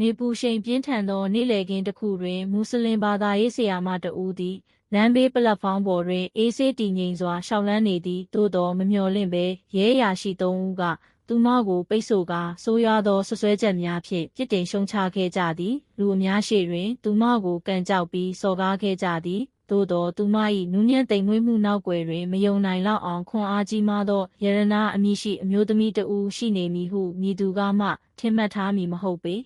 နေပူရှိန်ပြင်းထန်သောနေ့လည်ခင်းတစ်ခုတွင်မွတ်စလင်ဘာသာရေးဆရာမတဦးသည်လမ်းဘေးပလက်ဖောင်းပေါ်တွင်အေးဆေးတည်ငြိမ်စွာရှောက်လန်းနေသည်သို့တော်မမျှော်လင့်ပဲရဲရာရှိသုံးဦးကသူမကိုပိတ်ဆို့ကာဆိုးရွားသောဆွဆွဲချက်များဖြင့်ပြစ်တင်ရှုံချခဲ့ကြသည်လူအများရှိတွင် သူမကိုကန်ကြောက်ပြီးစော်ကားခဲ့ကြသည်သို့တော်သူမ၏နူးညံ့သိမ်မွေးမှုနောက်ွယ်တွင်မယုံနိုင်လောက်အောင်ခွန်အားကြီးမားသောယရနာအမည်ရှိအမျိုးသမီးတဦးရှိနေမည်ဟုမြည်သူကမှထင်မှတ်ထားမည်မဟုတ်ပေ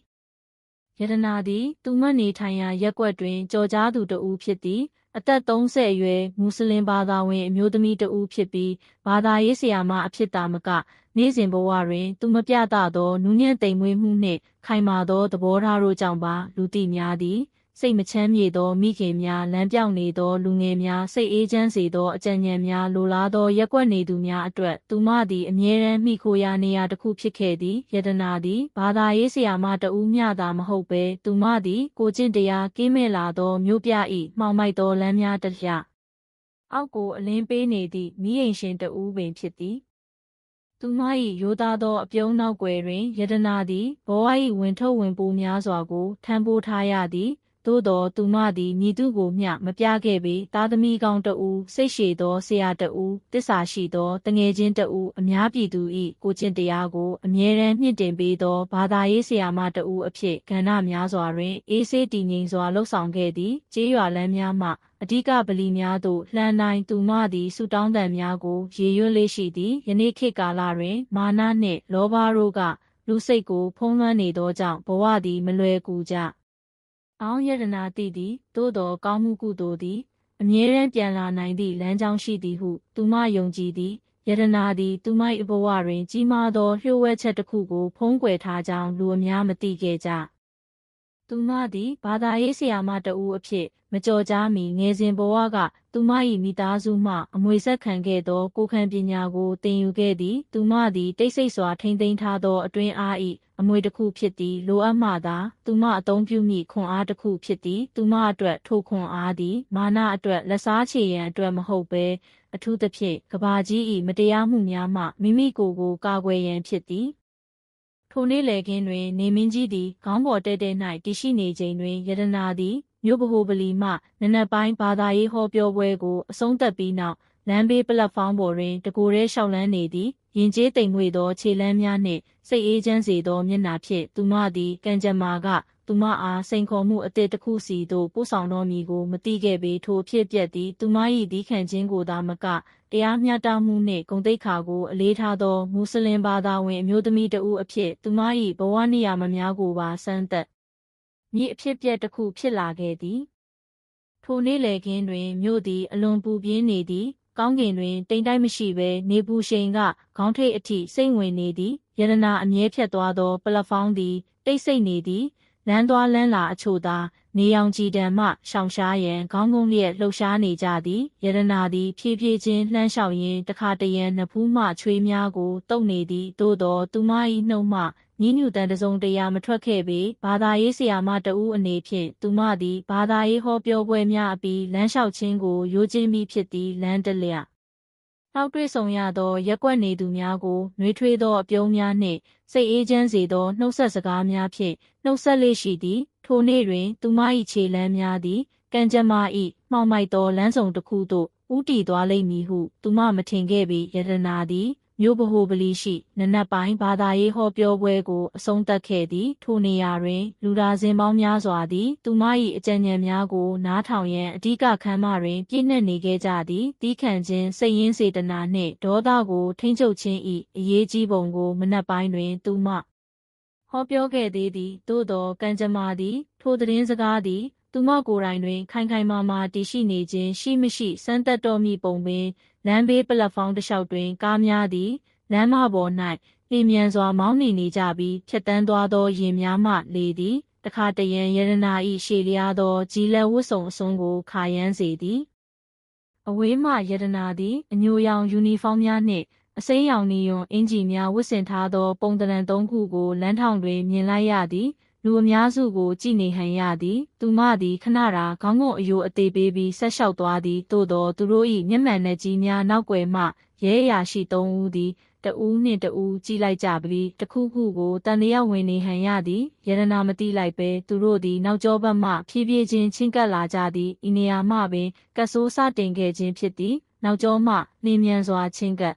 ယရနာသည် သူမနေထိုင်ရာရက်ကွက်တွင် ကြော်ကြားသူတဦးဖြစ်သည် အသက်30အရွယ်မွတ်စလင်ဘာသာဝင်အမျိုးသမီးတဦးဖြစ်ပြီးဘာသာရေးဆရာမအဖြစ်သာမက နေ့စဉ်ဘဝတွင် သူမပြသသောနူးညံ့သိမ်မွေးမှုနှင့်ခိုင်မာသောသဘောထားတို့ကြောင့်ပါလူသိများသည် စိတ်မချမ်းမြေသောမိခင်များလမ်းပြောင်နေသောလူငယ်များစိတ်အေးချမ်းစေသောအကြံဉာဏ်များလိုလားသောရက်ွက်နေသူများအတွက်သူမသည်အမြဲတမ်းမိခိုရာနေရာတစ်ခုဖြစ်ခဲ့သည်ယတနာသည်ဘာသာရေးဆရာမတဦးမျှသာမဟုတ်ပဲသူမသည်ကိုကျင့်တရားကင်းမဲ့လာသောမြို့ပြ၏မှောင်မိုက်သောလမ်းများတစ်လျအောက်ကိုအလင်းပေးနေသည့်မိရင်ရှင်တဦးပင်ဖြစ်သည်သူမ၏ရိုးသားသောအပြုံးနောက်ွယ်တွင်ယတနာသည်ဘဝ၏ဝင်ထုတ်ဝင်ပိုးများစွာကိုထမ်းပိုးထားရသည် သို့တော်သူမသည်မြည်သူကိုမျှမပြခဲ့ပေသားသမီးကောင်းတဦးစိတ်ရှည်သောဆရာတဦးတစ္ဆာရှိသောတငယ်ချင်းတဦးအများပြည်သူ၏ကိုကျင့်တရားကိုအမြဲတမ်းမြင့်တင်ပေးသောဘာသာရေးဆရာမတဦးအဖြစ်ကဏ္ဍများစွာတွင်အေးဆေးတည်ငြိမ်စွာလှုပ်ဆောင်ခဲ့သည်ကျေးရွာလမ်းများမှအဓိကဗလီများသို့လှမ်းတိုင်းသူမသည်ဆူတောင်းတန်များကိုရေရွတ်လေးရှိသည်ယနေ့ခေတ်ကာလတွင် မာနနှင့်လောဘတို့ကလူစိတ်ကိုဖုံးလွှမ်းနေသောကြောင့်ဘဝသည်မလွယ်ကူကြ အောင်ယရနာတိသည်သို့တော်ကောင်းမှုကုသိုလ်သည် အမြဲတမ်းပြန်လာနိုင်သည့်လမ်းကြောင်းရှိသည်ဟု သူမယုံကြည်သည်ယရနာသည် သူမ၏ဘဝတွင် ကြီးမားသောလျှို့ဝှက်ချက်တစ်ခုကို ဖုံးကွယ်ထားကြောင်းလူအများမသိခဲ့ကြသူမသည်ဘာသာရေးဆရာမတဦးအဖြစ် မကြော်ကြားမီငယ်စဉ်ဘဝက သူမ၏မိသားစုမှအမွေဆက်ခံခဲ့သောကိုခံပညာကိုသင်ယူခဲ့သည် သူမသည်တိတ်ဆိတ်စွာထိမ့်သိမ်းထားသောအတွင်းအား၏ အမွေတစ်ခုဖြစ်သည်လိုအပ်မှသာသူမအသုံးပြုမိခွန်အားတစ်ခုဖြစ်သည်သူမအတွက်ထိုခွန်အားသည်မာနအတွက်လက်စားချေရန်အတွက်မဟုတ်ဘဲအထူးသဖြင့်ကဘာကြီး၏မတရားမှုများမှမိမိကိုယ်ကိုကာကွယ်ရန်ဖြစ်သည်ထိုနေ့လေခင်းတွင် နေမင်းကြီးသည်ခေါင်းပေါ်တဲတဲ၌တရှိနေချိန်တွင်ယတနာသည်မြို့ဗဟိုပလီမှနနက်ပိုင်းဘာသာရေးဟောပြောပွဲကိုအဆုံးသတ်ပြီးနောက်လမ်းဘေးပလက်ဖောင်းပေါ်တွင်တကိုယ်ရဲလျှောက်လန်းနေသည် ရင်ကျေးတိမ်မွေသောခြေလမ်းများနှင့်စိတ်အေးချမ်းစေသောမျက်နှာဖြင့်သူမသည်ကံကြမ္မာကသူမအားစိန်ခေါ်မှုအသစ်တစ်ခုစီသို့ပို့ဆောင်တော်မူကိုမသိခဲ့ပေထိုဖြစ်ပျက်သည်သူမ၏ဒီခံခြင်းကိုသာမကတရားမျှတမှုနှင့်ဂုဏ်သိက္ခာကိုအလေးထားသောမွတ်စလင်ဘာသာဝင်အမျိုးသမီးတဦးအဖြစ်သူမ၏ဘဝနေရာမများကိုပါစမ်းသက်မြည်အဖြစ်ပျက်တစ်ခုဖြစ်လာခဲ့သည်ထိုနေ့လေခင်းတွင်မြို့သည်အလွန်ပူပြင်းနေသည် ကောင်းကင်တွင်တိမ်တိုက်မရှိဘဲနေပူရှိန်ကခေါင်းထိပ်အထိစိတ်ဝင်နေသည်ယရနာအမြဲဖြတ်သွားသောပလက်ဖောင်းသည်တိတ်ဆိတ်နေသည်လမ်းသွားလမ်းလာအချို့သာနေအောင်ကြည်တံမှရှောင်ရှားရန်ခေါင်းကုန်းလျက်လှုပ်ရှားနေကြသည်ယရနာသည်ဖြည်းဖြည်းချင်းလှမ်းလျှောက်ရင်းတခါတရံနဖူးမှချွေးများကိုတုပ်နေသည်သို့သောသူမ၏နှုတ်မှ ညညူတန်တစုံတရာမထွက်ခဲ့ပေဘာသာရေးဆရာမတဦးအနေဖြင့်သူမသည်ဘာသာရေးဟောပြောပွဲများအပြီးလမ်းလျှောက်ခြင်းကိုရိုးကျင်းပြီးဖြစ်သည်လမ်းတလျနောက်တွေ့ဆုံရသောရက်ွက်နေသူများကိုနှွေးထွေးသောအပြုံးများနှင့်စိတ်အေးချမ်းစေသောနှုတ်ဆက်စကားများဖြင့်နှုတ်ဆက်လေးရှိသည် ထိုနေ့တွင် သူမ၏ခြေလမ်းများသည်ကံကြမ္မာ၏မှောင်မိုက်သောလမ်းဆောင်တစ်ခုသို့ဥတီသွားလိမ့်မည်ဟု သူမမထင်ခဲ့ပေယတနာသည် မြို့ဗဟိုပလီရှိနနက်ပိုင်းဘာသာရေးဟောပြောပွဲကိုအဆုံးသတ်ခဲ့သည်ထိုနေရာတွင် လူဒါစင်ပေါင်းများစွာသည် သူမ၏အကြံဉာဏ်များကို နားထောင်ရန်အဓိကခန်းမတွင် ပြည့်နှက်နေခဲ့ကြသည်တီးခန့်ခြင်းစိတ်ရင်းစေတနာနှင့်ဒေါသကိုထိမ့်ချုပ်ခြင်း၏အရေးကြီးပုံကိုမနက်ပိုင်းတွင် သူမဟောပြောခဲ့သေးသည်သို့သောကံကြမ္မာသည် ထိုသတင်းစကားသည်သူမကိုယ်တိုင်တွင် ခိုင်ခိုင်မာမာတည်ရှိနေခြင်းရှိမရှိစမ်းသက်တော်မူပုံပင် လမ်းဘေးပလက်ဖောင်းတစ်လျှောက်တွင် ကားများသည်လမ်းမပေါ်၌လျင်မြန်စွာမောင်းနှင်နေကြပြီးဖြတ်တန်းသွားသောရင်များမှလေသည်တခါတရံယရနာဤရှေလျားသောဂျီလက်ဝတ်စုံအစွန်းကိုခါရမ်းစေသည်အဝေးမှယရနာသည်အညိုရောင်ယူနီဖောင်းများနှင့်အစိမ်းရောင်နီယွန်အင်ဂျီများဝတ်ဆင်ထားသော ပုံတရံသုံးခုကိုလမ်းထောင်တွင်မြင်လိုက်ရသည် လူအများစုကိုကြည်နေဟန်ရသည် သူမသည်ခဏတာခေါင်းငုံအယိုအသေးပေးပြီးဆက်လျှောက်သွားသည်သို့သောသူတို့၏မျက်မှန်နှကြီးများနောက်ွယ်မှရဲအရာရှိသုံးဦးသည်တဦးနှင့်တဦးကြည့်လိုက်ကြပြီးတစ်ခုခုကိုတန်လျက်ဝင်နေဟန်ရသည်ယရနာမတိလိုက်ပဲသူတို့သည်နောက်ကျောဘက်မှဖြည်းဖြည်းချင်းချင်းကပ်လာကြသည်ဤနေရာမှပင်ကဆိုးစတင်ခဲ့ခြင်းဖြစ်သည်နောက်ကျောမှနှင်းမြန်စွာချင်းကပ်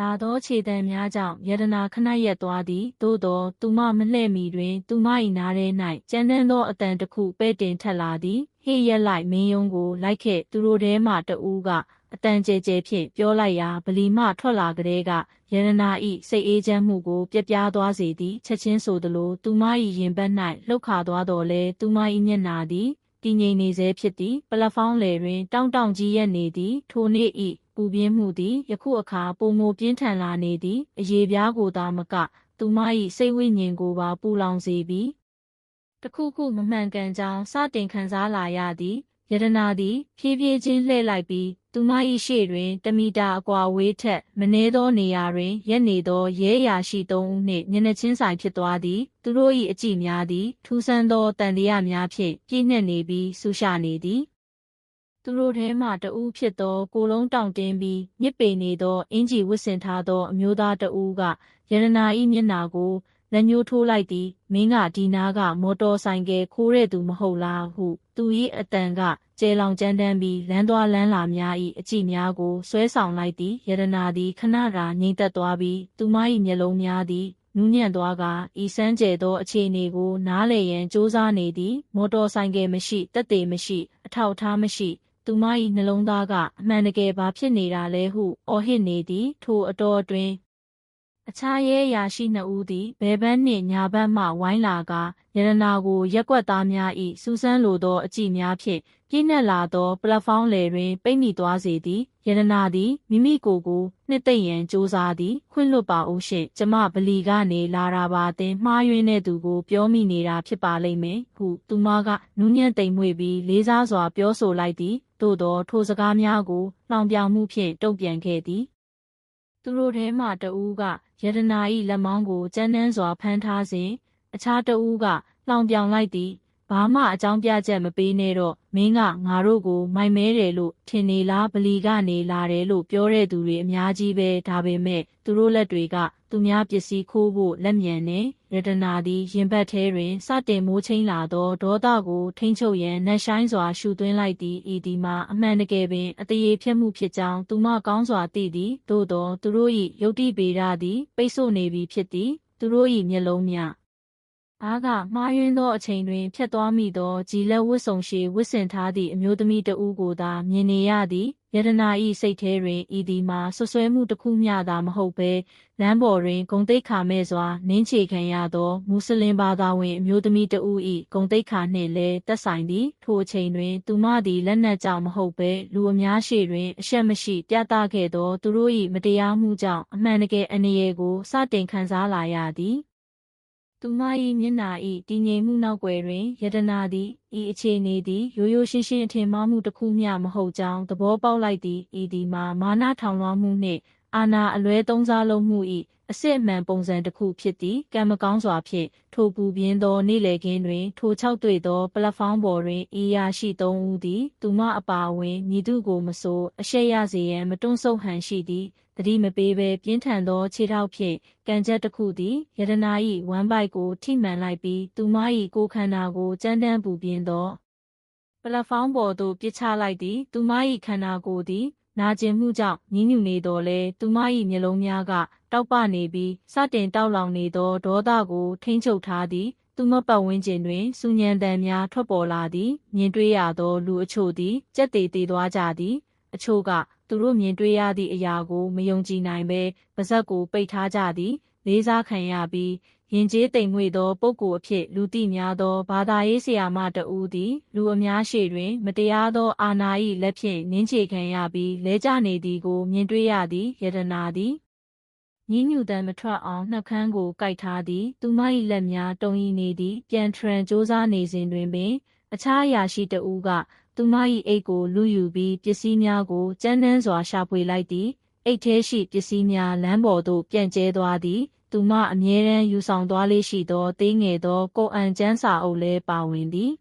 လာသောခြေတံများကြောင့်ယရနာခဏရက်သွားသည်သို့သောသူမမလှဲ့မီတွင် သူမ၏နားထဲ၌ကြမ်းတမ်းသောအတန်တစ်ခုပဲ့တင်ထက်လာသည်ဟေ့ရက်လိုက်မင်းယုံကိုလိုက်ခဲ့သူတို့ထဲမှတဦးကအတန်ကျဲကျဲဖြင့်ပြောလိုက်ရာဗလီမှထွက်လာကလေးကယရနာဤစိတ်အေးချမ်းမှုကိုပြပြသွားစေသည်ချက်ချင်းဆိုသလိုသူမ၏ရင်ဘတ်၌လှုပ်ခါသွားတော်လဲသူမ၏မျက်နာသည်တည်ငြိမ်နေစေဖြစ်သည်ပလက်ဖောင်းလေတွင် တောင်းတောင်းကြီးရက်နေသည်ထိုနေ့ဤ ပူပြင်းမှုသည်ယခုအခါပုံမိုပြင်းထန်လာနေသည်အရေးပြားကိုသာမက သူမ၏စိတ်ဝိညာဉ်ကိုပါပူလောင်စေပြီးတခုခုမမှန်ကန်ကြောင်းစတင်ခံစားလာရသည်ယတနာသည် ဖြည်းဖြည်းချင်းလှည့်လိုက်ပြီးသူမ၏ရှေ့တွင်တမီတာအကွာဝေးထက်မနည်းသောနေရာတွင်ရက်နေသောရဲရာရှိသုံးဦးနှင့်မျက်နှာချင်းဆိုင်ဖြစ်သွားသည် သူတို့၏အကြည့်များသည် ထူးဆန်းသောတန်တရားများဖြင့်ပြည့်နှက်နေပြီးဆူရှာနေသည် သူတို့ထဲမှတဦးဖြစ်သောကိုလုံးတောင့်တင်းပြီးမြစ်ပေနေသောအင်ဂျီဝစ်စင်ထားသောအမျိုးသားတဦးကရတနာ၏မျက်နာကိုလက်ညှိုးထိုးလိုက်သည်မင်းကဒီနာကမော်တော်ဆိုင်ကယ်ခိုးတဲ့သူမဟုတ်လားဟု သူ၏အတန်ကကျဲလောင်ကြမ်းတမ်းပြီးလမ်းသွားလမ်းလာများ၏အကြည့်များကိုဆွဲဆောင်လိုက်သည်ယရနာသည်ခဏရာငြိမ်သက်သွားပြီးသူမ၏မျက်လုံးများသည်နူးညံ့သွားကဤစမ်းကျဲသောအခြေအနေကို နားလည်ရန်စ조사နေသည်မော်တော်ဆိုင်ကယ်မရှိတက်သေးမရှိ အထောက်အထားမရှိ သူမ၏နှလုံးသားကအမှန်တကယ်ဘာဖြစ်နေတာလဲဟုအော်ဟစ်နေသည် ထိုအတော်အတွင်း အခြားရဲရာရှိနှစ်ဦးသည်ဘဲဘန်းနှင့်ညာဘက်မှဝိုင်းလာကရတနာကိုရက်ွက်သားများ၏စူးစမ်းလိုသောအကြည့်များဖြင့်ပြည့်နှက်လာသောပလက်ဖောင်းလယ်တွင်ပိတ်မိသွားစေသည်ယတနာသည်မိမိကိုယ်ကိုနှစ်သိမ့်ရန်စ조사သည်ခွင့်လွတ်ပါဦးရှင့်ကျမဗလီကနေလာတာပါတင်မှားယွင်းတဲ့သူကိုပြောမိနေတာဖြစ်ပါလိမ့်မယ်ဟုသူမကနူးညံ့သိမ်မွေ့ပြီးလေးစားစွာပြောဆိုလိုက်သည်သို့သောထိုစကားများကိုနှောင်ပြောင်မှုဖြင့်တုံ့ပြန်ခဲ့သည် သူတို့ထဲမှတဦးကယတနာ၏လက်မောင်းကိုကြမ်းတမ်းစွာဖမ်းထားစဉ်အခြားတဦးကလှောင်ပြောင်လိုက်သည်ဘာမှအကြောင်းပြချက်မပေးနဲ့တော့မင်းကငါတို့ကိုမိုင်မဲတယ်လို့ထင်နေလားဗလီကနေလာတယ်လို့ပြောတဲ့သူတွေအများကြီးပဲဒါပေမဲ့သူတို့လက်တွေကသူများပစ္စည်းခိုးဖို့လက်မြန်နေ ရတနာသည်ရင်ဘတ်ထဲတွင်စတင်မိုးချင်းလာသောဒေါသကိုထိမ့်ချုပ်ရန်နှက်ဆိုင်စွာရှူသွင်းလိုက်သည်ဤဒီမှာအမှန်တကယ်ပင်အတရေဖြစ်မှုဖြစ်ကြောင်းသူမကောင်းစွာသိသည်သို့သောသူတို့၏ယုတ်တိပေရသည်ပိတ်ဆို့နေပြီဖြစ်သည်သူတို့၏မျက်လုံးများအားကမှားယွင်းသောအချိန်တွင်ဖြတ်သွားမိသောကြည်လက်ဝတ်စုံရှည်ဝတ်ဆင်ထားသည့်အမျိုးသမီးတဦးကိုသာမြင်နေရသည် ယတနာ၏စိတ်ထဲတွင်ဤသည်မှာဆွဆွဲမှုတစ်ခုမျှသာမဟုတ်ဘဲလမ်းပေါ်တွင်ဂုံတိတ်ခါမဲ့စွာနင်းချေခံရသောမွတ်စလင်ဘာသာဝင်အမျိုးသမီးတဦး၏ဂုံတိတ်ခါနှင့်လည်းသက်ဆိုင်သည်ထိုအချိန်တွင်သူမသည်လက်နက်ကြောင့်မဟုတ်ဘဲလူအများရှေ့တွင်အရှက်မရှိပြသခဲ့သောသူတို့၏မတရားမှုကြောင့်အမှန်တကယ်အနေရကိုစတင်ခံစားလာရသည် သူမ၏မျက်နာ၏တည်ငြိမ်မှုနောက်ွယ်တွင်ယတနာသည်ဤအခြေအနေသည်ရိုးရိုးရှင်းရှင်းအထင်မှားမှုတစ်ခုမျှမဟုတ်ကြောင်းသဘောပေါက်လိုက်သည်ဤသည်မှာမာနထောင်လွှားမှုနှင့်အာနာအလွဲသုံးစားလုံးမှု၏ အစစ်အမှန်ပုံစံတစ်ခုဖြစ်သည်ကံမကောင်းစွာဖြင့်ထိုပူပြင်းသောနေ့လည်ခင်းတွင် ထို၆တွေ့သောပလက်ဖောင်းပေါ်တွင်ဤရာရှိသုံးဦးသည်သူမအပါအဝင်မြည်သူကိုမဆိုးအရှက်ရစေရန်မတွန့်ဆုတ်ဟန်ရှိသည်တတိမပေးဘဲပြင်းထန်သောခြေထောက်ဖြင့်ကံကြက်တစ်ခုသည်ယတနာ၏ဝမ်းပိုက်ကိုထိမှန်လိုက်ပြီးသူမ၏ကိုယ်ခန္ဓာကိုကြမ်းတမ်းပူပြင်းသောပလက်ဖောင်းပေါ်သို့ပစ်ချလိုက်သည်သူမ၏ခန္ဓာကိုယ်သည်နာကျင်မှုကြောင့်ညှဉ်းညူနေတော်လဲသူမ၏မျက်လုံးများက တောက်ပနေပြီးစတင်တောက်လောင်နေသောဒေါသကိုထိမ့်ချုပ်ထားသည်သူမပတ်ဝန်းကျင်တွင်စူညံတန်များထွက်ပေါ်လာသည်မြင်တွေ့ရသောလူအချို့သည်ကြက်သေးသေးသွားကြသည်အချို့ကသူတို့မြင်တွေ့ရသည့်အရာကိုမယုံကြည်နိုင်ဘဲပါဇက်ကိုပိတ်ထားကြသည်လေးစားခံရပြီးရင်ကျေးတိမ်မွေ့သောပုဂ္ဂိုလ်အဖြစ်လူသိများသောဘာသာရေးဆရာမတဦးသည်လူအများရှေ့တွင် မတရားသောအာဏာ၏လက်ဖြင့်နင်းချေခံရပြီးလဲကျနေသည်ကိုမြင်တွေ့ရသည်ယတနာသည် ညင်းညူတမ်းမထွက်အောင်နှက်ခမ်းကိုကိုက်ထားသည် သူမ၏လက်များတုံရီနေသည် ပြန်ထရန်စ조사နေစဉ်တွင်ပင် အခြားအရာရှိတဦးက သူမ၏အိတ်ကိုလူယူပြီးပစ္စည်းများကိုကြမ်းတမ်းစွာရှာဖွေလိုက်သည်အိတ်ထဲရှိပစ္စည်းများလမ်းပေါ်သို့ပြန့်ကျဲသွားသည် သူမအမြဲတမ်းယူဆောင်သွားလေးရှိသောသေးငယ်သောကိုအန်ကျန်းစာအုပ်လည်းပါဝင်သည်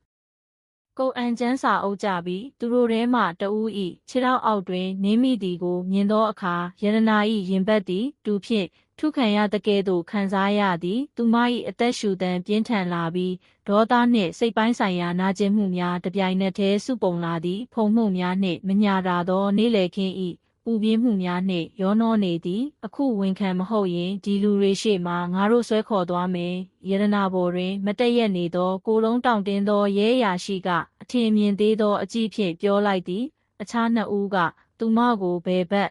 ကုတ်အန်ကျန်းစာအုပ်ကြပြီးသူတို့ထဲမှတဦးဤခြေထောက်အောက်တွင်နင်းမိသည်ကိုမြင်သောအခါယရနာ၏ရင်ဘတ်သည်တူဖြင့်ထုခံရတကဲ့သို့ခံစားရသည် သူမ၏အသက်ရှူသံပြင်းထန်လာပြီးဒေါသနှင့်စိတ်ပိုင်းဆိုင်ရာနာကျင်မှုများတပြိုင်နက်တည်းစုပုံလာသည်ဖုံမှုများနှင့်မညာတာသော နေ့လည်ခင်း၏ ပူပြင်းမှုများနှင့်ရောနှောနေသည် အခုဝန်ခံမဟုတ်ရင်ဒီလူတွေရှေ့မှငါတို့ဆွဲခေါ်သွားမယ်ယရနာဘော်တွင် မတည့်ရက်နေသော ကိုလုံးတောင့်တင်းသောရဲရာရှိကအထင်မြင်သေးသောအကြည့်ဖြင့်ပြောလိုက်သည် အခြားနှစ်ဦးက သူမကိုဘယ်ဘက်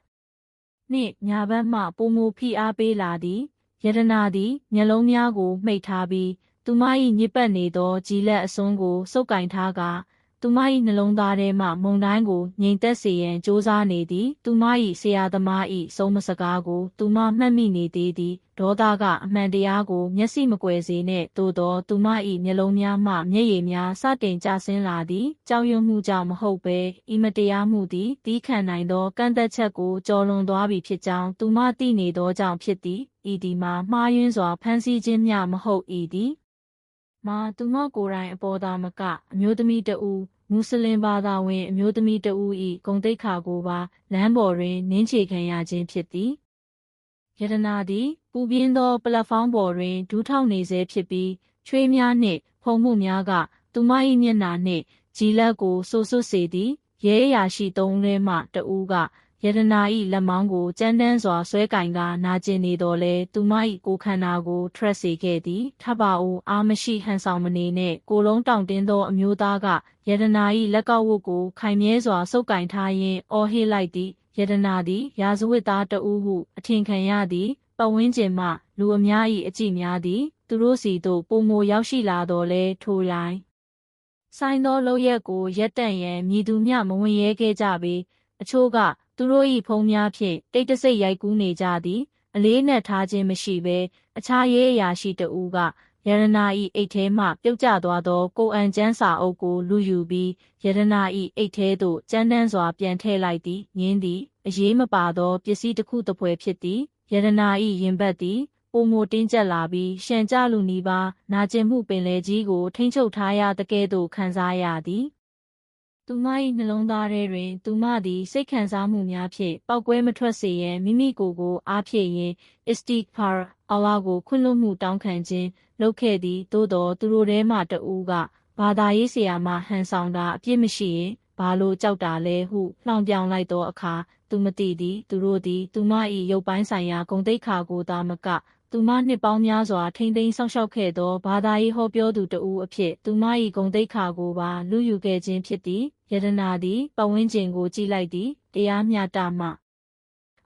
နှင့်ညာဘက်မှပုံမူဖိအားပေးလာသည်ယရနာသည်မျက်လုံးများကိုမှိတ်ထားပြီးသူမ၏ညစ်ပတ်နေသောကြည်လက်အစွန်းကိုစုပ်ကင်ထားကာ သူမ၏နှလုံးသားထဲမှမုန်တိုင်းကိုငြိမ်သက်စေရန်ကြိုးစားနေသည်သူမ၏ဆရာသမား၏ဆုံးမစကားကိုသူမမှတ်မိနေသေးသည်ဒေါသကအမှန်တရားကိုမျက်စိမကွယ်စေနှင့်သို့သောသူမ၏မျက်လုံးများမှမျက်ရည်များစတင်ကျဆင်းလာသည်ကြောက်ရွံ့မှုကြောင့်မဟုတ်ဘဲဤမတရားမှုသည်တီးခံနိုင်သောကန့်သက်ချက်ကိုကျော်လွန်သွားပြီဖြစ်ကြောင်းသူမသိနေသောကြောင့်ဖြစ်သည်ဤဒီမှာမှားယွင်းစွာဖန်ဆီးခြင်းမျှမဟုတ်ဤသည် မာသူမကိုယ်တိုင်အပေါ်သာမကအမျိုးသမီးတဦးမွတ်စလင်ဘာသာဝင်အမျိုးသမီးတဦး၏ဂုံတိတ်ခါကိုပါလမ်းပေါ်တွင်နင်းချေခံရခြင်းဖြစ်သည်ယတနာသည်ပူပြင်းသောပလက်ဖောင်းပေါ်တွင်ဒူးထောက်နေဆဲဖြစ်ပြီးချွေးများနှင့်ဖုံမှုများကသူမ၏မျက်နှာနှင့်ကြည်လက်ကိုဆူဆွတ်စေသည်ရဲရာရှိသုံးထဲမှတဦးက ယတနာ၏လက်မောင်းကိုကြမ်းတမ်းစွာဆွဲကင်ကနာကျင်နေတော်လဲသူမ၏ကိုခန္ဓာကိုထရက်စေခဲ့သည်ထပ်ပါဦးအာမရှိဟန်ဆောင်မနေနဲ့ကိုလုံးတောင့်တင်းသောအမျိုးသားကယတနာ၏လက်ကောက်ဝတ်ကိုခိုင်မြဲစွာဆုပ်ကင်ထားရင်းအော်ဟစ်လိုက်သည်ယတနာသည်ရာဇဝတ်သားတဦးဟုအထင်ခံရသည်ပတ်ဝန်းကျင်မှလူအများ၏အကြည့်များသည် သူတို့စီသို့ပုံမရောက်ရှိလာတော်လဲထိုရိုင်းဆိုင်သောလောက်ရက်ကိုရက်တန့်ရန်မြည်သူမျှမဝင်ရဲခဲ့ကြပေအချို့က သူတို့၏ဖုံးများဖြင့်တိတ်တဆိတ်ရိုက်ကူးနေကြသည် အလေးနက်ထားခြင်းမရှိဘဲအခြားရေးအရာရှိတဦးကယရနာ၏အိတ်ထဲမှပြုတ်ကျသွားသောကိုအန်ကျန်းစာအုပ်ကိုလူယူပြီးယရနာ၏အိတ်ထဲသို့ကျန်းတန်းစွာပြန်ထည့်လိုက်သည်ငင်းသည်အရေးမပါသောပစ္စည်းတစ်ခုတစ်ပွဲဖြစ်သည်ယရနာ၏ရင်ဘတ်သည်ပုံမတင်းကျပ်လာပြီးရှံကြလူနီးပါးနာကျင်မှုပင်လေကြီးကိုထိမ့်ချုပ်ထားရတဲ့ကဲ့သို့ခံစားရသည် သူမ၏နှလုံးသားထဲတွင် သူမသည် စိတ်ခံစားမှုများဖြင့်ပောက်ကွဲမထွက်စေရန်မိမိကိုယ်ကိုအားဖြည့်ရင်း istighfar အလ္လာဟ်ကိုခွင့်လွှတ်မှုတောင်းခံခြင်းလုပ်ခဲ့သည်သို့တော်သူတို့ထဲမှတဦးကဘာသာရေးဆရာမဟန်ဆောင်တာအပြစ်မရှိရင်ဘာလို့ကြောက်တာလဲဟုလှောင်ပြောင်လိုက်သောအခါသူမသိသည် သူတို့သည် သူမ၏ရုပ်ပိုင်းဆိုင်ရာဂုံတိတ်ခါကိုသာမက သူမနှစ်ပေါင်းများစွာထိမ့်သိမ်းဆောက်ရှောက်ခဲ့သောဘာသာရေးဟောပြောသူတဦးအဖြစ်သူမ၏ဂုံတိတ်ခါကိုပါလူယူခဲ့ခြင်းဖြစ်သည်ယတနာသည်ပဝင်းကျင်ကိုကြည့်လိုက်သည်တရားမျှတမှ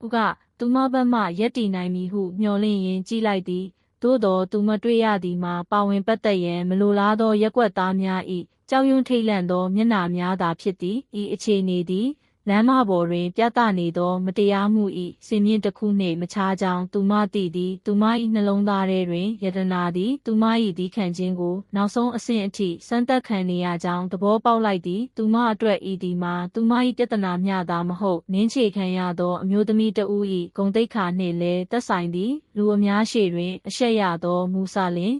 ဥကသူမဘက်မှရက်တည်နိုင်မည်ဟုမျှော်လင့်ရင်းကြည့်လိုက်သည်သို့တော်သူမတွေ့ရသည်မှာပါဝင်ပတ်သက်ရန်မလိုလားသောရက်ွက်သားများ၏ကြောက်ရွံ့ထိတ်လန့်သောမျက်နှာများသာဖြစ်သည်ဤအခြေအနေသည် လမ်းမပေါ်တွင် ပြသနေသော မတရားမှု၏စင်မြင့်တစ်ခုနှင့်မခြားကြောင်း သူမသိသည် သူမ၏နှလုံးသားထဲတွင် ယတနာသည် သူမ၏ဒီခံခြင်းကို နောက်ဆုံးအဆင့်အထိ စမ်းသပ်ခံနေရကြောင်း သဘောပေါက်လိုက်သည် သူမအတွက်ဤဒီမှာ သူမ၏ပြဿနာမျှသာမဟုတ် နင်းချေခံရသော အမျိုးသမီးတဦး၏ဂုံတိတ်ခါနှင့်လည်း သက်ဆိုင်သည် လူအများရှေ့တွင် အရှက်ရသော မူဆာလင်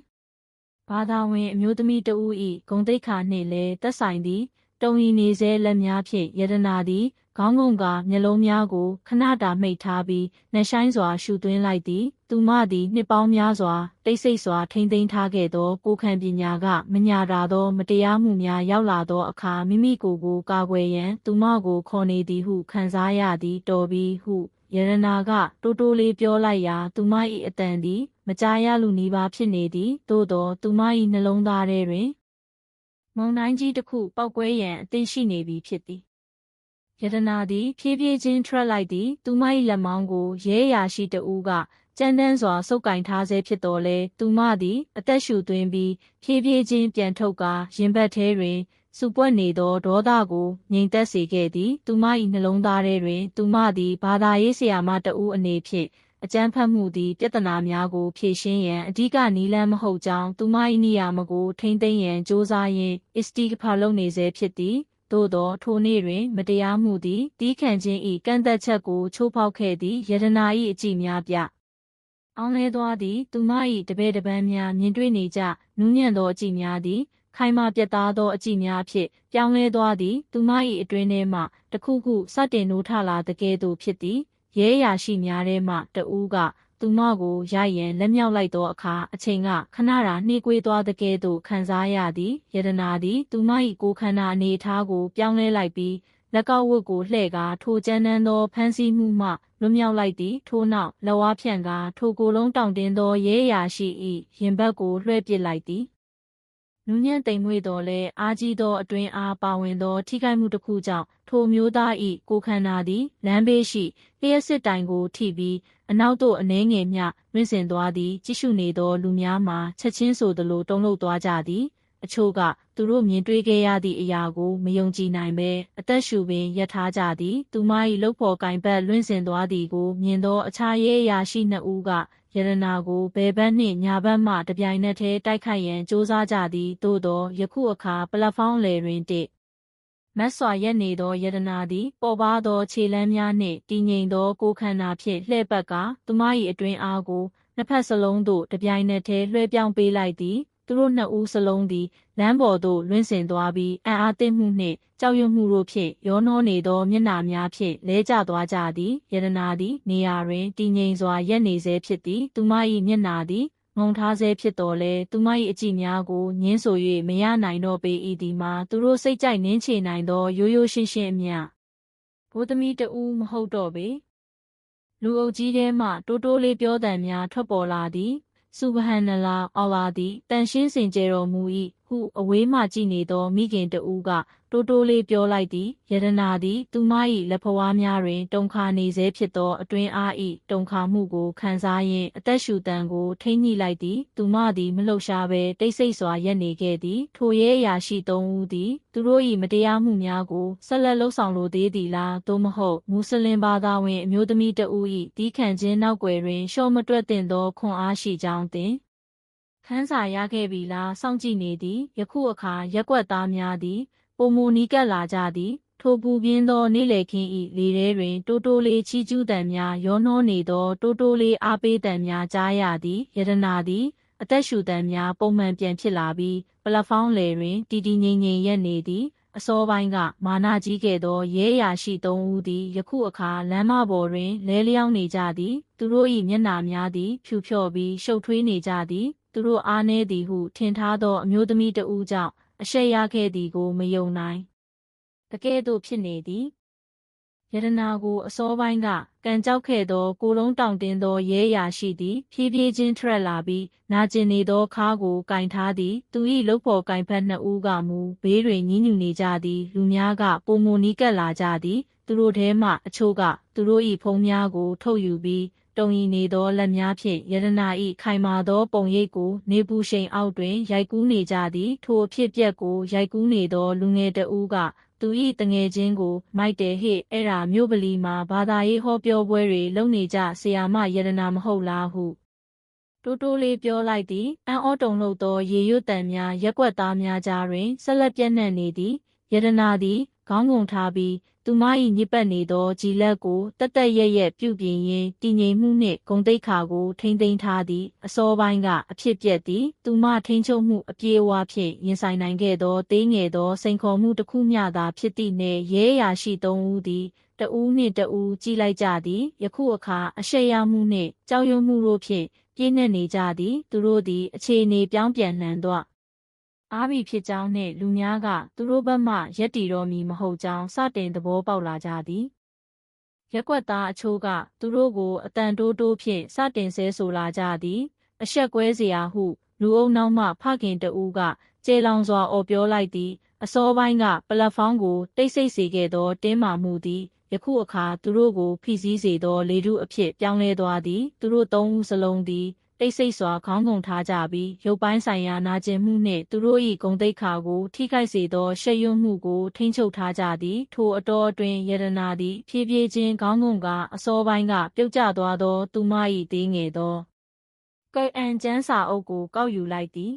ဘာသာဝင် အမျိုးသမီးတဦး၏ဂုံတိတ်ခါနှင့်လည်း သက်ဆိုင်သည် တုံရီနေစေလက်များဖြင့်ယတနာသည်ခေါင်းငုံကမျက်လုံးများကိုခဏတာမှိတ်ထားပြီးနှဆိုင်စွာရှူသွင်းလိုက်သည် သူမသည်နှစ်ပေါင်းများစွာတိတ်ဆိတ်စွာထိမ့်သိမ်းထားခဲ့သောကိုခံပညာကမညာတာသောမတရားမှုများရောက်လာသောအခါမိမိကိုယ်ကိုကာကွယ်ရန်သူမကိုခေါ်နေသည်ဟုခံစားရသည်တော်ပြီးဟုယရနာကတိုးတိုးလေးပြောလိုက်ရာသူမ၏အတန်သည်မကြားရလူနီးပါးဖြစ်နေသည်သို့သောသူမ၏နှလုံးသားထဲတွင် မုံတိုင်းကြီးတစ်ခုပောက်ကွဲရန်အသင့်ရှိနေပြီဖြစ်သည်ယတနာသည်ဖြည်းဖြည်းချင်းထွက်လိုက်သည် သူမ၏လက်မောင်းကိုရဲရာရှိတဦးကကြမ်းတမ်းစွာစုပ်ကင်ထားဆဲဖြစ်တော်လဲသူမသည်အသက်ရှူသွင်းပြီးဖြည်းဖြည်းချင်းပြန်ထုတ်ကာရင်ဘတ်ထဲတွင်စူပွက်နေသောဒေါသကိုငြိမ်သက်စေခဲ့သည် သူမ၏နှလုံးသားထဲတွင် သူမသည်ဘာသာရေးဆရာမတဦးအနေဖြင့် အကြမ်းဖက်မှုသည်ပြဿနာများကိုဖြေရှင်းရန်အဓိကနီလန်းမဟုတ်ကြောင်းသူမ၏နေရာမကိုထိမ့်သိမ်းရန်စ조사ရင်းအစ္စတီကဖာလုပ်နေဆဲဖြစ်သည်သို့သောထိုနေ့တွင် မတရားမှုသည်တီးခံခြင်း၏ကန့်သက်ချက်ကိုချိုးဖောက်ခဲ့သည့်ယတနာ၏အကြည့်များပြအောင်လဲသွားသည်သူမ၏တပည့်တပန်းများမြင်တွေ့နေကြနူးညံ့သောအကြည့်များသည်ခိုင်မာပြတ်သားသောအကြည့်များဖြင့်ပြောင်းလဲသွားသည်သူမ၏အတွင်းထဲမှတစ်ခုခုစတင်နိုးထလာတကယ်သို့ဖြစ်သည် ရဲရာရှိများထဲမှတဦးကသူမကိုရရန်လက်မြောက်လိုက်သောအခါအချိန်ကခဏတာနှေးကွေးသွားတကယ်သို့ခံစားရသည်ယတနာသည်သူမ၏ကိုယ်ခန္ဓာအနေအထားကိုပြောင်းလဲလိုက်ပြီးလက်ကောက်ဝတ်ကိုလှဲ့ကာထိုကျန်းတန်းသောဖမ်းဆီးမှုမှလွတ်မြောက်လိုက်သည်ထို့နောက်လက်ဝါးဖြန့်ကာထိုကိုယ်လုံးတောင့်တင်းသောရဲရာရှိ၏ရင်ဘတ်ကိုလွှဲပစ်လိုက်သည် နူးညံ့တိမ်မွေ့တော်လဲအာကြီးသောအတွင်းအားပါဝင်သော ထိခိုက်မှုတစ်ခုကြောင့်ထိုမျိုးသား၏ကိုယ်ခန္ဓာသည်လမ်းဘေးရှိလျှက်စစ်တိုင်ကိုထိပြီးအနောက်သို့အနှဲငယ်မျှမြင့်စင်သွားသည်ကြည့်ရှုနေသောလူများမှာချက်ချင်းဆိုသလိုတုံ့လောက်သွားကြသည်အချို့ကသူတို့မြင်တွေ့ခဲ့ရသည့်အရာကိုမယုံကြည်နိုင်ပဲအသက်ရှူပင်ရထားကြသည် သူမ၏လှုပ်ဖော်ကင်ဘက်လွင့်စင်သွားသည်ကို မြင်သောအခြားရဲအရာရှိနှစ်ဦးက ယရနာကိုဘယ်ဘက်နှင့်ညာဘက်မှတပြိုင်နက်တည်းတိုက်ခိုက်ရန်စ조사ကြသည်သို့သောယခုအခါပလက်ဖောင်းလယ်တွင်တစ်မတ်စွာရက်နေသောယတနာသည် ပေါ်ပါသောခြေလမ်းများနှင့်တည်ငြိမ်သောကိုယ်ခန္ဓာဖြင့်လှဲ့ပတ်ကာသူမ၏အတွင်းအားကိုနှစ်ဖက်စလုံးသို့တပြိုင်နက်တည်းလွှဲပြောင်းပေးလိုက်သည် သူတို့နှစ်ဦးစလုံးသည်လမ်းပေါ်သို့လွင့်စင်သွားပြီးအံ့အားသင့်မှုနှင့်ကြောက်ရွံ့မှုတို့ဖြင့်ရောနှောနေသောမျက်နှာများဖြင့်လဲကျသွားကြသည်ယတနာသည်နေရာတွင်တည်ငြိမ်စွာရက်နေဆဲဖြစ်သည်သူမ၏မျက်နှာသည်ငုံထားဆဲဖြစ်တော်လဲသူမ၏အကြည့်များကိုညင်းဆို၍မရနိုင်တော့ပေ၏ဒီမှာသူတို့စိတ်ကြိုက်နင်းချေနိုင်သောရိုးရိုးရှင်းရှင်းအမြဘိုးသမီးတဦးမဟုတ်တော့ပေလူအုပ်ကြီးထဲမှတိုးတိုးလေးပြောတံများထွက်ပေါ်လာသည် ဆူဘဟန်နလာအော်လာသည်တန်ရှင်းစင်ကြယ်တော်မူ၏ဟုအဝေးမှကြည့်နေသော မိခင်တဦးက တိုးတိုးလေးပြောလိုက်သည်ယရနာသည် သူမ၏လက်ဖွားများတွင် တုန်ခါနေဆဲဖြစ်သော အတွင်းအား၏တုန်ခါမှုကိုခံစားရင်းအသက်ရှူတန်ကိုထိမ့်ညှိလိုက်သည် သူမသည်မလှုပ်ရှားဘဲတိတ်ဆိတ်စွာရက်နေခဲ့သည် ထိုရဲအရာရှိသုံးဦးသည် သူတို့၏မတရားမှုများကိုဆက်လက်လှုပ်ဆောင်လိုသေးသည်လားသို့မဟုတ်မွတ်စလင်ဘာသာဝင် အမျိုးသမီးတဦး၏တီးခံခြင်းနောက်ွယ်တွင်ရှော့မတွက်တင်သောခွန်အားရှိကြောင်းတင် ခန်းစာရခဲ့ပြီလားစောင့်ကြည့်နေသည်ယခုအခါရက်ွက်သားများသည်ပုံမူနီးကပ်လာကြသည်ထိုပူပြင်းသောနေ့လေခင်းဤလေထဲတွင် တိုးတိုးလေးချီကျူးတံများရောနှောနေသော တိုးတိုးလေးအားပေးတံများကြားရသည်ယတနာသည် အသက်ရှူတံများပုံမှန်ပြန်ဖြစ်လာပြီးပလက်ဖောင်းလယ်တွင်တီတီငိမ့်ငိမ့်ရက်နေသည်အစောပိုင်းကမာနာကြီးခဲ့သောရဲရာရှိသုံးဦးသည်ယခုအခါလမ်းမပေါ်တွင်လဲလျောင်းနေကြသည် သူတို့၏မျက်နှာများသည်ဖြူဖြော့ပြီးရှုပ်ထွေးနေကြသည် သူတို့အားနည်းသည်ဟု ထင်ထားသောအမျိုးသမီးတဦးကြောင့်အရှက်ရခဲ့သည်ကိုမယုံနိုင်တကယ်သို့ဖြစ်နေသည်ယတနာကိုအစောပိုင်းကကံကြောက်ခဲ့သောကိုလုံးတောင်တင်းသောရဲရာရှိသည် ဖြည်းဖြည်းချင်းထွက်လာပြီးနာကျင်နေသောခါကိုကင်ထားသည် သူ၏လုတ်ဖော်ကင်ဖက်နှစ်ဦးကမူဘေးတွင်ညှဉ်းညူနေကြသည်လူများကပုံမနီးကပ်လာကြသည် သူတို့ထဲမှအချို့ကသူတို့၏ဖုံးများကိုထုတ်ယူပြီး တုံရီနေသောလက်များဖြင့်ယရနာ၏ခိုင်မာသောပုံရိပ်ကိုနေပူရှိန်အောက်တွင်ရိုက်ကူးနေကြသည်ထိုအဖြစ်ပြက်ကိုရိုက်ကူးနေသောလူငယ်တဦးကသူ၏တငယ်ချင်းကိုမိုက်တယ်ဟစ်အဲ့ဒါမြို့ပလီမှာဘာသာရေးဟောပြောပွဲတွေလုပ်နေကြဆရာမယရနာမဟုတ်လားဟုတိုးတိုးလေးပြောလိုက်သည်အန်အောတုံလို့သောရေရွတ်တန်များရက်ွက်သားများကြားတွင်ဆက်လက်ပြန့်နှံ့နေသည်ယရနာသည်ခေါင်းငုံထားပြီး သူမ၏ညစ်ပတ်နေသောကြည်လက်ကိုတက်တက်ရက်ရက်ပြုပြင်ရင်းတည်ငြိမ်မှုနှင့်ဂုံတိတ်ခါကိုထိမ့်သိမ်းထားသည်အစောပိုင်းကအဖြစ်ပြက်သည်သူမထိန်ချုပ်မှုအပြေအဝဖြင့်ရင်ဆိုင်နိုင်ခဲ့သောသေးငယ်သောစိန်ခေါ်မှုတစ်ခုမျှသာဖြစ်သည့်နှင့်ရဲရာရှိသုံးဦးသည်တဦးနှင့်တဦးကြည်လိုက်ကြသည်ယခုအခါအရှက်ရမှုနှင့်ကြောက်ရွံ့မှုတို့ဖြင့်ပြည့်နှက်နေကြသည်သူတို့သည်အခြေအနေပြောင်းပြန်လှန်သော အားပြီဖြစ်ကြောင်းနှင့်လူများကသူတို့ဘက်မှရက်တီတော်မီမဟုတ်ကြောင်းစတင်သဘောပေါက်လာကြသည်ရက်ွက်သားအချို့ကသူတို့ကိုအတန်တိုးတိုးဖြင့်စတင်ဆဲဆိုလာကြသည်အဆက်ကွဲเสียဟုလူအုပ်နောက်မှဖခင်တဦးကကျေလောင်စွာအော်ပြောလိုက်သည်အစောပိုင်းကပလက်ဖောင်းကိုတိတ်ဆိတ်စေခဲ့သောတင်းမာမှုသည်ယခုအခါသူတို့ကိုဖိစီးစေသောလေထုအဖြစ်ပြောင်းလဲသွားသည်သူတို့သုံးဦးစလုံးသည် တိတ်ဆိတ်စွာခေါင်းငုံထားကြပြီးရုပ်ပိုင်းဆိုင်ရာနာကျင်မှုနှင့်သူတို့၏ဂုံတိတ်ခါကိုထိခိုက်စေသောရှက်ရွံ့မှုကိုထိန်းချုပ်ထားကြသည် ထိုအတော်အတွင်းယရနာသည် ဖြည်းဖြည်းချင်းခေါင်းငုံကအစောပိုင်းကပြုတ်ကျသွားသော သူမ၏သေးငယ်သောကဲအန်ကျန်းစာအုပ်ကိုကောက်ယူလိုက်သည်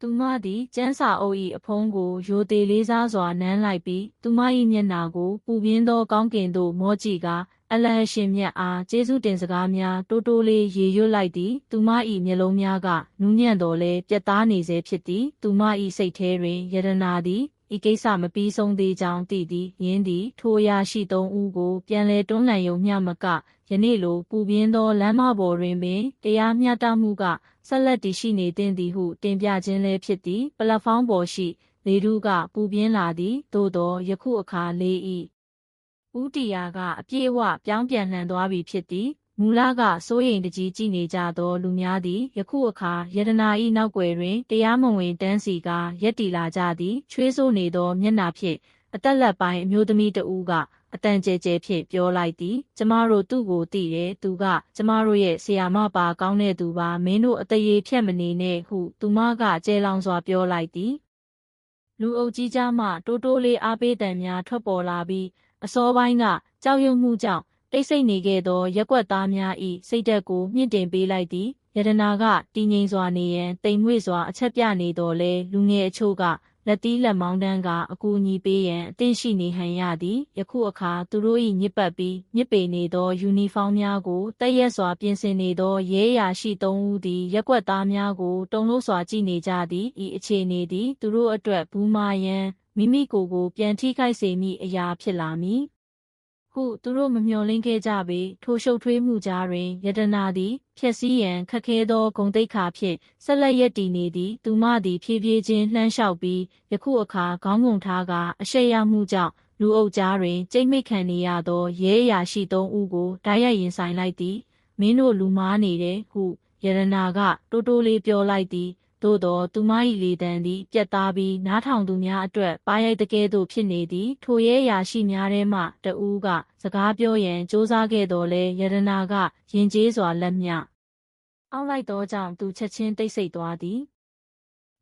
သူမသည်ကျန်းစာအုပ်၏အဖုံးကိုရိုသေလေးစားစွာနမ်းလိုက်ပြီးသူမ၏မျက်နှာကိုပူပြင်းသောကောင်းကင်သို့မောကြည့်ကာ အလဟံရှင်မြတ်အားကျေးဇူးတင်စကားများတိုးတိုးလေးရေရွတ်လိုက်သည်သူမ၏မျက်လုံးများကနူးညံ့တော်လဲပြတ်သားနေစေဖြစ်သည်သူမ၏စိတ်ထဲတွင်ယရနာသည်ဤကိစ္စမပြီးဆုံးသေးကြောင်းသိသည်ယင်းသည်ထိုအရာရှိသုံးဦးကိုပြန်လဲတွန်းလှန်ယုံမျှမကယနေ့လိုပူပြင်းသောလမ်းမပေါ်တွင်ပင်တရားမျှတမှုကဆက်လက်တည်ရှိနေသင့်သည်ဟုတင်ပြခြင်းလည်းဖြစ်သည်ပလက်ဖောင်းပေါ်ရှိလေထုကပူပြင်းလာသည်သို့သောယခုအခါလေး၏ ဦးတီယာကအပြည့်အဝပြောင်းပြန်လှန်သွားပြီဖြစ်သည်မူလကစိုးရိမ်တကြီးကြည်နေကြသောလူများသည်ယခုအခါယတနာ၏နောက်ွယ်တွင်တရားမဝင်တန်းစီကရက်တီလာကြသည်ချွေးဆိုးနေသောမျက်နှာဖြင့်အသက်လက်ပိုင်းအမျိုးသမီးတဦးကအတန်ကျဲကျဲဖြင့်ပြောလိုက်သည်ကျမတို့သူ့ကိုသိတယ်သူကကျမတို့ရဲ့ဆရာမပါကောင်းတဲ့သူပါမင်းတို့အတရေဖြတ်မနေနဲ့ဟုသူမကကျဲလောင်စွာပြောလိုက်သည်လူအုပ်ကြီးကြားမှတိုးတိုးလေးအားပေးတံများထွက်ပေါ်လာပြီး အစောပိုင်းကကြောက်ရွံ့မှုကြောင့်တိတ်ဆိတ်နေခဲ့သောရက်ွက်သားများ၏စိတ်ဓာတ်ကိုမြင့်တင်ပေးလိုက်သည်ယတနာကတည်ငြိမ်စွာနေရန်တိမ်မွေ့စွာအချက်ပြနေတော်လဲလူငယ်အချို့ကလက်သီးလက်မောင်းတန်းကအကူအညီပေးရန်အသင့်ရှိနေဟန်ရသည်ယခုအခါသူတို့၏ညစ်ပတ်ပြီးညစ်ပေနေသောယူနီဖောင်းများကိုတက်ရက်စွာပြင်ဆင်နေသောရဲရာရှိသုံးဦးသည်ရက်ွက်သားများကိုတုံလို့စွာကြည့်နေကြသည်ဤအခြေအနေသည်သူတို့အတွက်ဘူးမာယန် မိမိကိုယ်ကိုပြန်ထိခိုက်စေမိအရာဖြစ်လာမည်ဟုသူတို့မမျှော်လင့်ခဲ့ကြပေထိုရှုပ်ထွေးမှုကြားတွင်ယတနာသည်ဖြက်စီးရန်ခက်ခဲသောဂုံတိတ်ခါဖြင့်ဆက်လက်ရက်တည်နေသည်သူမသည်ဖြည်းဖြည်းချင်းလှမ်းလျှောက်ပြီးယခုအခါခေါင်းငုံထားကအရှိရမှုကြောင့်လူအုပ်ကြားတွင်ကြိတ်မိတ်ခံနေရသောရဲအရာရှိသုံးဦးကိုဓာတ်ရိုက်ရင်ဆိုင်လိုက်သည်မင်းတို့လူမားနေတယ်ဟုယရနာကတိုးတိုးလေးပြောလိုက်သည် သို့သောသူမ၏လေတံသည်ပြတ်သားပြီးနားထောင်သူများအတွက်ပါရိုက်တကဲ့သို့ဖြစ်နေသည်ထိုရဲရာရှိများထဲမှတဦးကစကားပြောရန်စ조사ခဲ့တော်လဲယရနာကယင်ကျေးစွာလက်မြအောက်လိုက်သောကြောင့်သူချက်ချင်းတိတ်ဆိတ်သွားသည်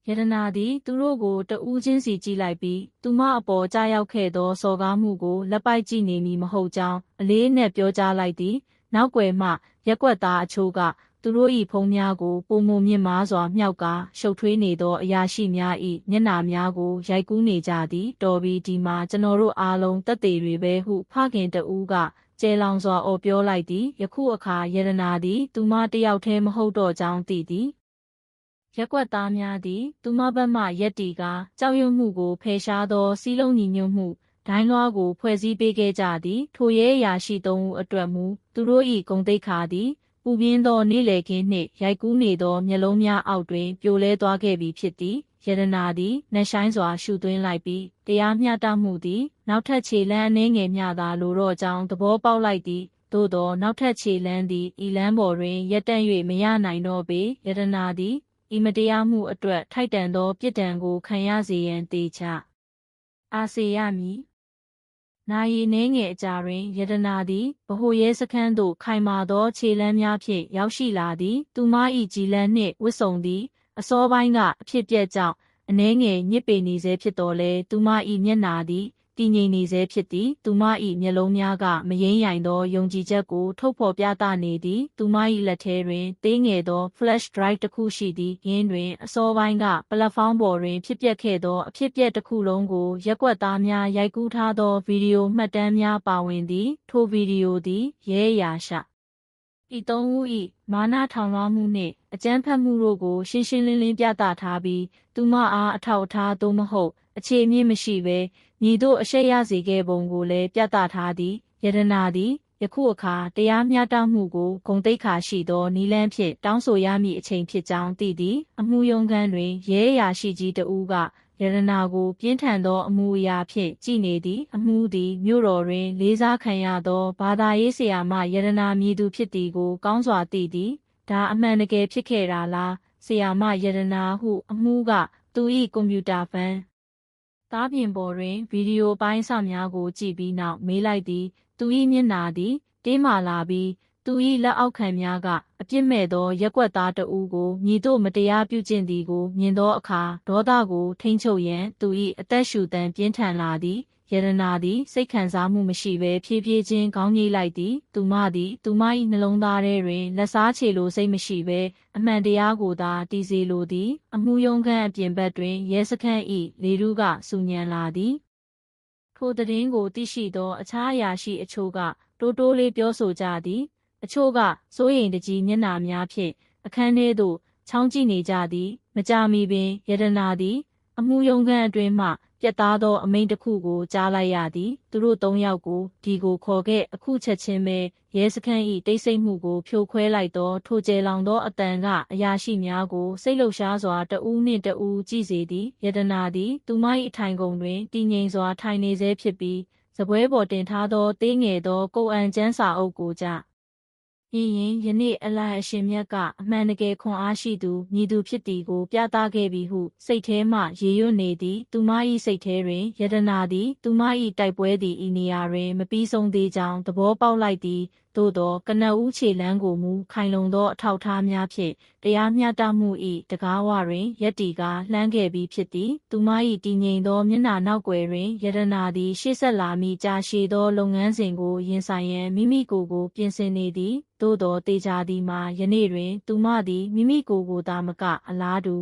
ယရနာသည်သူတို့ကိုတဦးချင်းစီကြည့်လိုက်ပြီးသူမအပေါ်ကြားရောက်ခဲ့သောစော်ကားမှုကိုလက်ပိုက်ကြည့်နေမည်မဟုတ်ကြောင်းအလေးနဲ့ပြောကြားလိုက်သည် နောက်ွယ်မှရက်ွက်သားအချို့က သူတို့၏ဖုံးများကိုပုံမမြင့်မားစွာမြှောက်ကာရှုပ်ထွေးနေသောအရာရှိများ၏မျက်နှာများကိုရိုက်ကူးနေကြသည်တော်ပြီးဒီမှာကျွန်တော်တို့အားလုံးတက်သေးတွေပဲဟုဖခင်တဦးကကျဲလောင်စွာအော်ပြောလိုက်သည်ယခုအခါယရနာသည်သူမတယောက်တည်းမဟုတ်တော့ကြောင်းသိသည်ရက်ွက်သားများသည် သူမဘက်မှရက်တီကကြောက်ရွံ့မှုကိုဖယ်ရှားသောစီးလုံးညီညွတ်မှုဒိုင်းလွှားကိုဖွဲ့စည်းပေးခဲ့ကြသည်ထိုရဲအရာရှိသုံးဦးအတွက်မူသူတို့၏ဂုံတိတ်ခါသည် ပူပြင်းသောနေ့လည်ခင်းနှင့်ရိုက်ကူးနေသောမျက်လုံးများအောက်တွင်ပြိုလဲသွားခဲ့ပြီဖြစ်သည်ယရနာသည်နှဆိုင်စွာရှုသွင်းလိုက်ပြီးတရားမျှတမှုသည်နောက်ထပ်ခြေလမ်းအနှင်းငယ်မျှသာလိုတော့ကြောင်းသဘောပေါက်လိုက်သည်သို့သောနောက်ထပ်ခြေလမ်းသည်ဤလမ်းပေါ်တွင်ရက်တန့်၍မရနိုင်တော့ပေယရနာသည်ဤမတရားမှုအတွက်ထိုက်တန်သောပြစ်ဒဏ်ကိုခံရစေရန်တေချအာစေရမည် နာရီနှင်းငယ်အကြာတွင်ယတနာသည်ဗဟိုရဲစခန်းသို့ခိုင်မာသောခြေလမ်းများဖြင့်ရောက်ရှိလာသည် သူမ၏ကြည်လန်းနှင့်ဝတ်စုံသည်အစောပိုင်းကအဖြစ်ပြက်ကြောင့်အနှဲငယ်ညစ်ပေနေစေဖြစ်တော်လဲသူမ၏မျက်နာသည် တည်ငြိမ်နေစေဖြစ်သည် သူမ၏မျက်လုံးများကမယိမ့်ရိုင်သောယုံကြည်ချက်ကိုထုတ်ဖော်ပြသနေသည် သူမ၏လက်ထဲတွင်သေးငယ်သော flash drive တစ်ခုရှိသည်ယင်းတွင်အစောပိုင်းက ပလက်ဖောင်းပေါ်တွင်ဖြစ်ပျက်ခဲ့သောအဖြစ်ပျက်တစ်ခုလုံးကိုရက်ွက်သားများရိုက်ကူးထားသောဗီဒီယိုမှတ်တမ်းများပါဝင်သည် ထိုဗီဒီယိုသည်ရဲရာရှာဤသုံးဦး၏မာနထောင်လွှားမှုနှင့်အကြမ်းဖက်မှုတို့ကိုရှင်းရှင်းလင်းလင်းပြသထားပြီး သူမအားအထောက်အထားသို့မဟုတ် အခြေအမြင့်မရှိဘဲ ညီတို့အရှိရစေခဲ့ပုံကိုလည်းပြသထားသည်ယတနာသည်ယခုအခါတရားမျှတမှုကိုဂုံတိတ်ခါရှိသောနီလန်းဖြင့်တောင်းဆိုရမည့်အချိန်ဖြစ်ကြောင်းသိသည်အမှုယုံခန်းတွင်ရဲရာရှိကြီးတဦးကယရနာကိုပြင်းထန်သောအမှုအရာဖြင့်ကြည်နေသည် အမှုသည်မြို့တော်တွင် လေးစားခံရသောဘာသာရေးဆရာမယရနာမည်သူဖြစ်သည်ကို ကောင်းစွာသိသည်ဒါအမှန်တကယ်ဖြစ်ခဲ့တာလားဆရာမယရနာဟု အမှုကသူ၏ကွန်ပျူတာဖန် သားပြင်ပေါ်တွင်ဗီဒီယိုပိုင်းစများကိုကြည့်ပြီးနောက်မေးလိုက်သည် သူ၏မျက်နာသည်တေးမာလာပြီးသူ၏လက်အောက်ခံများကအပြစ်မဲ့သောရက်ွက်သားတဦးကိုမြည်တို့မတရားပြုကျင့်သည်ကိုမြင်သောအခါဒေါသကိုထိန်းချုပ်ရန်သူ၏အသက်ရှူတန်ပြင်းထန်လာသည် ယရနာသည်စိတ်ခံစားမှုမရှိဘဲဖြည်းဖြည်းချင်းခေါင်းငိမ့်လိုက်သည်သူမသည်သူမ၏နှလုံးသားထဲတွင်လက်စားချေလိုစိတ်မရှိဘဲအမှန်တရားကိုသာတည်စေလိုသည် အမှုယုံခန့်အပြင်ဘက်တွင်ရဲစခန်း၏လေရုကစူညံလာသည်ထိုသတင်းကိုသိရှိသော အခြားအရာရှိအချို့ကတိုးတိုးလေးပြောဆိုကြသည် အချို့ကစိုးရိမ်တကြီးမျက်နှာများဖြင့်အခန်းထဲသို့ချောင်းကြည့်နေကြသည် မကြမီပင်ယတနာသည် အမှုယုံခန်းအတွင်းမှပြတ်သားသောအမိန့်တစ်ခုကိုကြားလိုက်ရသည်သူတို့သုံးယောက်ကိုဒီကိုခေါ်ခဲ့အခုချက်ချင်းပဲရဲစခန်း၏တိတ်ဆိတ်မှုကိုဖြိုခွဲလိုက်သောထိုကျဲလောင်သောအတန်ကအရာရှိများကိုစိတ်လှုပ်ရှားစွာတဦးနှင့်တဦးကြည့်စေသည်ယတနာသည်သူမ၏အထိုင်ကုန်တွင်တည်ငြိမ်စွာထိုင်နေဆဲဖြစ်ပြီးစပွဲပေါ်တင်ထားသောသေးငယ်သောကိုယ်အံကျန်းစာအုပ်ကိုကြ ဤရင်ယနေ့အလဟ်အရှင်မြတ်ကအမှန်တကယ်ခွန်အားရှိသူမြည်သူဖြစ်သည်ကို ပြသခဲ့ပြီဟုစိတ်ထဲမှရေရွတ်နေသည် သူမ၏စိတ်ထဲတွင်ယတနာသည် သူမ၏တိုက်ပွဲသည်ဤနေရာတွင် မပြီးဆုံးသေးကြောင်းသဘောပေါက်လိုက်သည်သို့သောကနဦးခြေလန်းကိုမူခိုင်လုံသောအထောက်ထားများဖြင့်တရားမျှတမှု၏တကားဝတွင်ယက်တီကလှမ်းခဲ့ပြီးဖြစ်သည်သူမ၏တည်ငြိမ်သောမျက်နှာနောက်ွယ်တွင်ယတနာသည်ရှေ့ဆက်လာမိကြာရှည်သောလုပ်ငန်းစဉ်ကိုရင်ဆိုင်ရန်မိမိကိုယ်ကိုပြင်ဆင်နေသည်သို့သောတေချာသည်မှာယနေ့တွင် သူမသည်မိမိကိုယ်ကိုသာမကအလားတူ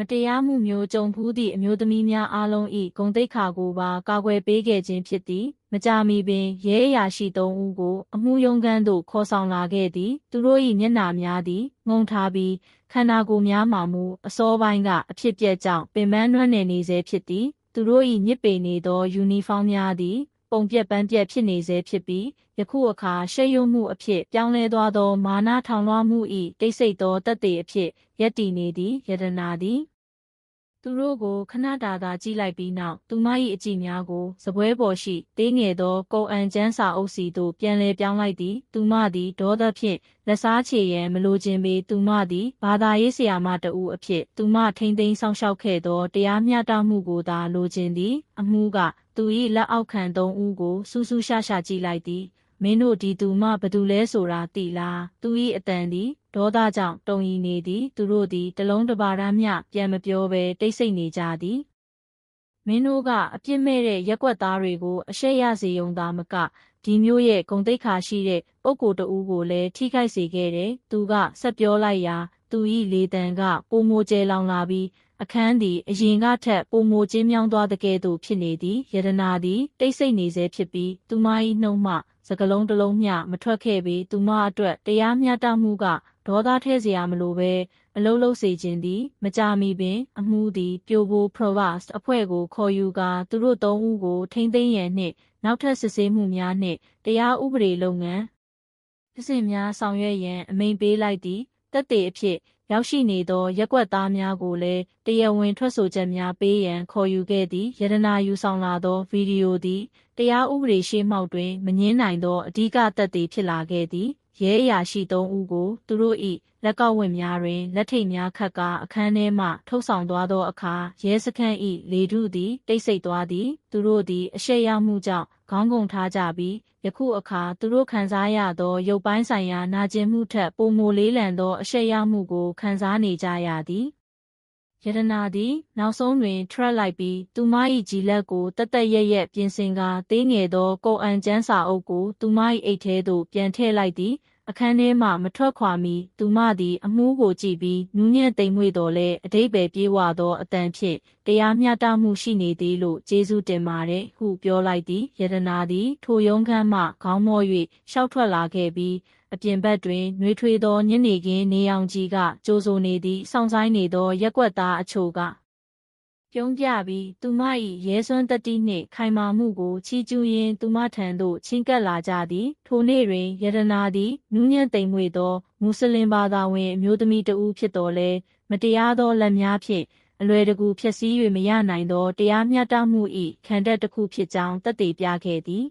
မတရားမှုမျိုးကြုံဖူးသည့်အမျိုးသမီးများအားလုံး၏ဂုဏ်သိက္ခာကိုပါကာကွယ်ပေးခဲ့ခြင်းဖြစ်သည်မကြာမီပင်ရဲအရာရှိသုံးဦးကို အမှုယုံကန်းသို့ခေါ်ဆောင်လာခဲ့သည် သူတို့၏မျက်နှာများသည်ငုံထားပြီးခန္ဓာကိုယ်များမှမူအစောပိုင်းကအဖြစ်ပြက်ကြောင့်ပင်ပန်းနွမ်းနယ်နေစေဖြစ်သည် သူတို့၏ညစ်ပေနေသောယူနီဖောင်းများသည် ပုံပြက်ပန်းပြက်ဖြစ်နေစေဖြစ်ပြီးယခုအခါရှက်ရွံ့မှုအဖြစ်ပြောင်းလဲသွားသော မာနထောင်လွှားမှု၏တိတ်ဆိတ်သောတက်သေးအဖြစ်ရက်တည်နေသည်ယတနာသည်သူတို့ကိုခဏတာသာကြည့်လိုက်ပြီးနောက်သူမ၏အကြည့်များကိုစပွဲပေါ်ရှိသေးငယ်သောကုံအံကျန်းစာအုပ်စီသို့ပြန်လဲပြောင်းလိုက်သည်သူမသည်ဒေါသဖြင့်လက်စားချေရန်မလိုခြင်းပေသူမသည်ဘာသာရေးဆရာမတဦးအဖြစ်သူမထိမ့်သိမ်းဆောင်ရှောက်ခဲ့သောတရားမျှတမှုကိုသာလိုခြင်းသည်အမှုက သူ၏လက်အောက်ခံသုံးဦးကိုစူးစူးရှာရှာကြည့်လိုက်သည်မင်းတို့ဒီသူမှဘသူလဲဆိုတာသိလားသူ၏အတန်သည်ဒေါသကြောင့်တုံရီနေသည်သူတို့သည်တလုံးတပါးရမ်းမျှပြန်မပြောဘဲတိတ်ဆိတ်နေကြသည်မင်းတို့ကအပြစ်မဲ့တဲ့ရက်ွက်သားတွေကိုအရှက်ရစေုံသာမကဒီမျိုးရဲ့ဂုံတိတ်ခါရှိတဲ့ပုံကိုယ်တဦးကိုလည်းထိခိုက်စေခဲ့တယ်သူကဆက်ပြောလိုက်ရာသူ၏လေတံကပိုမိုကျဲလောင်လာပြီး အခန်းသည်အရင်ကထက်ပိုမိုကျင်းမြောင်းသွားတဲ့ကဲ့သို့ဖြစ်နေသည်ယတနာသည်တိတ်ဆိတ်နေစေဖြစ်ပြီးသူမ၏နှုံမှစကလုံးတစ်လုံးမျှမထွက်ခဲ့ပြီးသူမအတွက်တရားမျှတမှုကဒေါသထဲเสียမလိုပဲအလုံးလုံးစေခြင်းသည်မကြမီပင်အမှုသည်ပြိုဘို Provast အဖွဲ့ကိုခေါ်ယူကာသူတို့သုံးဦးကိုထိမ့်သိမ်းရန်နှင့်နောက်ထပ်စစ်ဆေးမှုများနှင့်တရားဥပဒေလုပ်ငန်းအစဉ်များဆောင်ရွက်ရန်အမိန့်ပေးလိုက်သည်တက်တေအဖြစ် ရောက်ရှိနေသောရက်ွက်သားများကိုလည်းတရားဝင်ထွက်ဆိုချက်များပေးရန်ခေါ်ယူခဲ့သည်ယရနာယူဆောင်လာသောဗီဒီယိုသည်တရားဥပဒေရှေ့မှောက်တွင်မငင်းနိုင်သောအဓိကသက်သေဖြစ်လာခဲ့သည် ရဲအရာရှိသုံးဦးကို သူတို့၏လက်ကောက်ဝင့်များတွင် လက်ထိတ်များခတ်ကာအခန်းထဲမှထုတ်ဆောင်သွားသောအခါရဲစခန်း၏လေထုသည်တိတ်ဆိတ်သွားသည် သူတို့သည်အရှက်ရမှုကြောင့်ခေါင်းကုန်ထားကြပြီးယခုအခါသူတို့ခံစားရသောရုပ်ပိုင်းဆိုင်ရာနာကျင်မှုထက်ပိုမိုလေးလံသောအရှက်ရမှုကိုခံစားနေကြရသည် ယတနာသည်နောက်ဆုံးတွင်ထွက်လိုက်ပြီးသူမ၏ကြည်လက်ကိုတသက်ရက်ရက်ပြင်ဆင်ကာသေးငယ်သောကိုအံကျန်းစာအုပ်ကိုသူမ၏အိတ်ထဲသို့ပြန်ထည့်လိုက်သည်အခန်းထဲမှမထွက်ခွာမီသူမသည်အမှုကိုကြည့်ပြီးနူးညံ့သိမ်မွေ့တော်လဲအတိတ်ပဲပြေးဝသောအတန်ဖြင့်တရားမျှတမှုရှိနေသည်လို့ကျေးဇူးတင်ပါတယ်ဟုပြောလိုက်သည်ယတနာသည်ထိုရုံးခန်းမှခေါင်းမော့၍ရှောက်ထွက်လာခဲ့ပြီး အပြင်ဘက်တွင်နှွေးထွေးသောညနေခင်းနေအောင်ကြီးကကြိုးဆိုနေသည့်စောင့်ဆိုင်နေသောရက်ွက်သားအချို့ကပြုံးပြပြီးသူမ၏ရဲစွမ်းတတိနှင့်ခိုင်မာမှုကိုချီးကျူးရင်းသူမထံသို့ချဉ်ကပ်လာကြသည်ထိုနေ့တွင်ယတနာသည်နူးညံ့သိမ်မွေ့သောမွတ်စလင်ဘာသာဝင်အမျိုးသမီးတဦးဖြစ်တော်လဲမတရားသောလက်များဖြင့်အလွယ်တကူဖျက်ဆီး၍မရနိုင်သောတရားမျှတမှု၏ခံတပ်တစ်ခုဖြစ်ကြောင်းသက်သေပြခဲ့သည်